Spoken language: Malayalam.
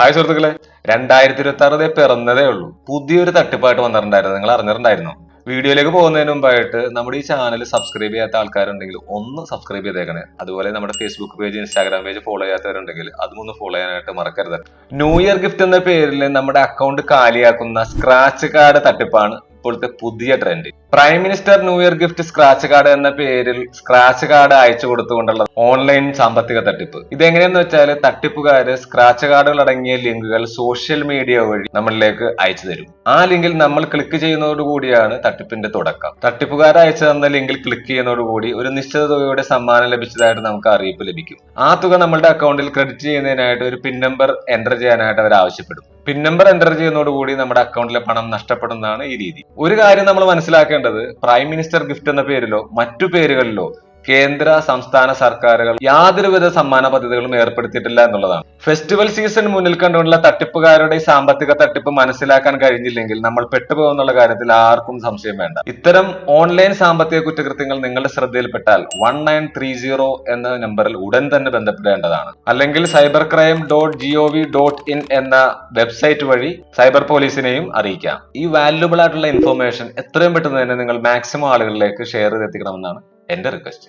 ഹായ് സുഹൃത്തുക്കളെ. രണ്ടായിരത്തി ഇരുപത്തി ആറ് പിറന്നതേ ഉള്ളൂ. പുതിയൊരു തട്ടിപ്പായിട്ട് വന്നിട്ടുണ്ടായിരുന്നു. നിങ്ങൾ അറിഞ്ഞിട്ടുണ്ടായിരുന്നു? വീഡിയോയിലേക്ക് പോകുന്നതിന് മുമ്പായിട്ട് നമ്മുടെ ഈ ചാനൽ സബ്സ്ക്രൈബ് ചെയ്യാത്ത ആൾക്കാരുണ്ടെങ്കിൽ ഒന്ന് സബ്സ്ക്രൈബ് ചെയ്തേക്കണേ. അതുപോലെ നമ്മുടെ Facebook page Instagram page follow ചെയ്യാത്തവരുണ്ടെങ്കിൽ അതും ഒന്ന് ഫോളോ ചെയ്യാനായിട്ട് മറക്കരുത്. ന്യൂ ഇയർ ഗിഫ്റ്റ് എന്ന പേരിൽ നമ്മുടെ അക്കൗണ്ട് കാലിയാക്കുന്ന സ്ക്രാച്ച് കാർഡ് തട്ടിപ്പാണ് ഇപ്പോഴത്തെ പുതിയ trend prime minister new year gift scratch card എന്ന പേരിൽ സ്ക്രാച്ച് കാർഡ് അയച്ചു കൊടുത്തുകൊണ്ടുള്ള ഓൺലൈൻ സാമ്പത്തിക തട്ടിപ്പ്. ഇതെങ്ങനെയെന്ന് വെച്ചാൽ തട്ടിപ്പുകാര് സ്ക്രാച്ച് കാർഡുകൾ അടങ്ങിയ ലിങ്കുകൾ സോഷ്യൽ മീഡിയ വഴി നമ്മളിലേക്ക് അയച്ചു തരും. ആ ലിങ്കിൽ നമ്മൾ ക്ലിക്ക് ചെയ്യുന്നതോടുകൂടിയാണ് തട്ടിപ്പിന്റെ തുടക്കം. തട്ടിപ്പുകാർ അയച്ചു തന്ന ലിങ്കിൽ ക്ലിക്ക് ചെയ്യുന്നതോടുകൂടി ഒരു നിശ്ചിത തുകയുടെ സമ്മാനം ലഭിച്ചതായിട്ട് നമുക്ക് അറിയിപ്പ് ലഭിക്കും. ആ തുക നമ്മളുടെ അക്കൗണ്ടിൽ ക്രെഡിറ്റ് ചെയ്യുന്നതിനായിട്ട് ഒരു പിൻ നമ്പർ എന്റർ ചെയ്യാനായിട്ട് അവർ ആവശ്യപ്പെടും. പിൻ നമ്പർ എന്റർ ചെയ്യുന്നതോടുകൂടി നമ്മുടെ അക്കൗണ്ടിലെ പണം നഷ്ടപ്പെടുന്നതാണ് ഈ രീതി. ഒരു കാര്യം നമ്മൾ മനസ്സിലാക്കേണ്ടത് പ്രൈം മിനിസ്റ്റർ ഗിഫ്റ്റ് എന്ന പേരിലോ മറ്റു പേരുകളിലോ കേന്ദ്ര സംസ്ഥാന സർക്കാരുകൾ യാതൊരുവിധ സമ്മാന പദ്ധതികളും ഏർപ്പെടുത്തിയിട്ടില്ല എന്നുള്ളതാണ്. ഫെസ്റ്റിവൽ സീസൺ മുന്നിൽ കണ്ടുകൊണ്ടുള്ള തട്ടിപ്പുകാരുടെ സാമ്പത്തിക തട്ടിപ്പ് മനസ്സിലാക്കാൻ കഴിഞ്ഞില്ലെങ്കിൽ നമ്മൾ പെട്ടുപോകുന്നുള്ള കാര്യത്തിൽ ആർക്കും സംശയം വേണ്ട. ഇത്തരം ഓൺലൈൻ സാമ്പത്തിക കുറ്റകൃത്യങ്ങൾ നിങ്ങളുടെ ശ്രദ്ധയിൽപ്പെട്ടാൽ വൺ നയൻ ത്രീ സീറോ എന്ന നമ്പറിൽ ഉടൻ തന്നെ ബന്ധപ്പെടേണ്ടതാണ്. അല്ലെങ്കിൽ cyber crime dot G O V dot in എന്ന വെബ്സൈറ്റ് വഴി സൈബർ പോലീസിനെയും അറിയിക്കാം. ഈ വാല്യുബിൾ ആയിട്ടുള്ള ഇൻഫർമേഷൻ എത്രയും പെട്ടെന്ന് തന്നെ നിങ്ങൾ മാക്സിമം ആളുകളിലേക്ക് ഷെയർ ചെയ്തെത്തിക്കണമെന്നാണ് എന്റെ റിക്വസ്റ്റ്